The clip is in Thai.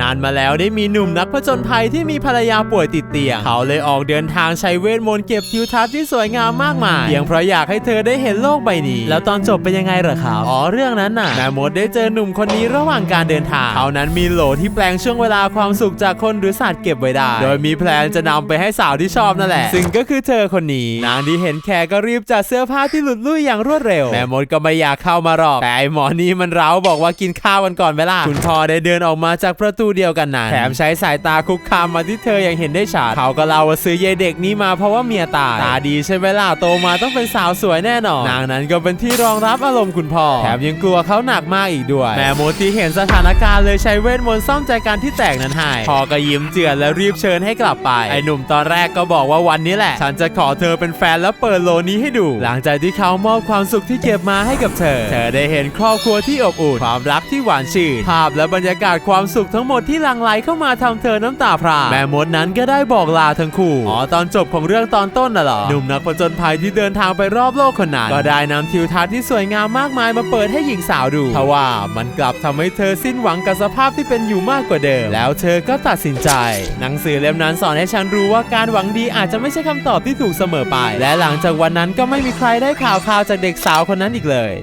นานมาแล้วได้มีหนุ่มนักผจญภัยที่มีภรรยาป่วยติดเตียง เขาเลยออกเดินทางใช้เวทมนต์เก็บทิวทัศน์ที่สวยงามมากมายเพียงเพราะอยากให้เธอได้เห็นโลกใบนี้ แล้วตอนจบเป็นยังไงเหรอครับ อ๋อเรื่องนั้นน่ะแม่มดได้เจอหนุ่มคนนี้ระหว่างการเดินทาง เขานั้นมีโหลที่แปลงช่วงเวลาความสุขจากคนหรือสัตว์เก็บไว้ได้ โดยมีแพลนจะนำไปให้สาวที่ชอบนั่นแหละ ซึ่งก็คือเธอคนนี้ นางที่เห็นแขกก็รีบจัดเสื้อผ้าที่หลุดลุ่ยอย่างรวดเร็ว แม่มดก็ไม่อยากเข้ามาหรอก แต่ไอหมอนี่มันเร้าบอกว่ากินข้าวกันก่อนไหมล่ะคุณพ่อได้เดินออกมาจากประตูเดียวกันนั้นแถมใช้สายตาคุกคามมาที่เธออย่างเห็นได้ชัดเขาก็เล่าว่าซื้อยายเด็กนี้มาเพราะว่าเมียตายตาดีใช่ไหมล่ะโตมาต้องเป็นสาวสวยแน่นอนนางนั้นก็เป็นที่รองรับอารมณ์คุณพ่อแถมยังกลัวเขาหนักมากอีกด้วยแม่มดที่เห็นสถานการณ์เลยใช้เวทมนต์ซ่อมใจกันที่แตกนั้นให้พ่อก็ยิ้มเจือนแล้วรีบเชิญให้กลับไปไอ้หนุ่มตอนแรกก็บอกว่าวันนี้แหละ ฉันจะขอเธอเป็นแฟนแล้วเปิดโลนี้ให้ดู หลังจากที่เขามอบความสุขที่เก็บมาให้กับเธอ เธอได้เห็นครอบครัวที่อบอุ่นความรักที่หวานชื่นภาพและบรรยากาศความสุขทั้งหมดที่หลั่งไหลเข้ามาทำเธอน้ำตาพร่าแม่มดนั้นก็ได้บอกลาทั้งคู่อ๋อตอนจบของเรื่องตอนต้นน่ะเหรอหนุ่มนักผจญภัยที่เดินทางไปรอบโลกคนนั้นก็ได้นำทิวทัศน์ที่สวยงามมากมายมาเปิดให้หญิงสาวดูทว่ามันกลับทำให้เธอสิ้นหวังกับสภาพที่เป็นอยู่มากกว่าเดิม แล้วเธอก็ตัดสินใจ หนังสือเล่มนั้นสอนให้ฉันรู้ว่าการหวังดีอาจจะไม่ใช่คำตอบที่ถูกเสมอไป และหลังจากวันนั้นก็ไม่มีใครได้ข่าวข่าวจากเด็กสาวคนนั้นอีกเลย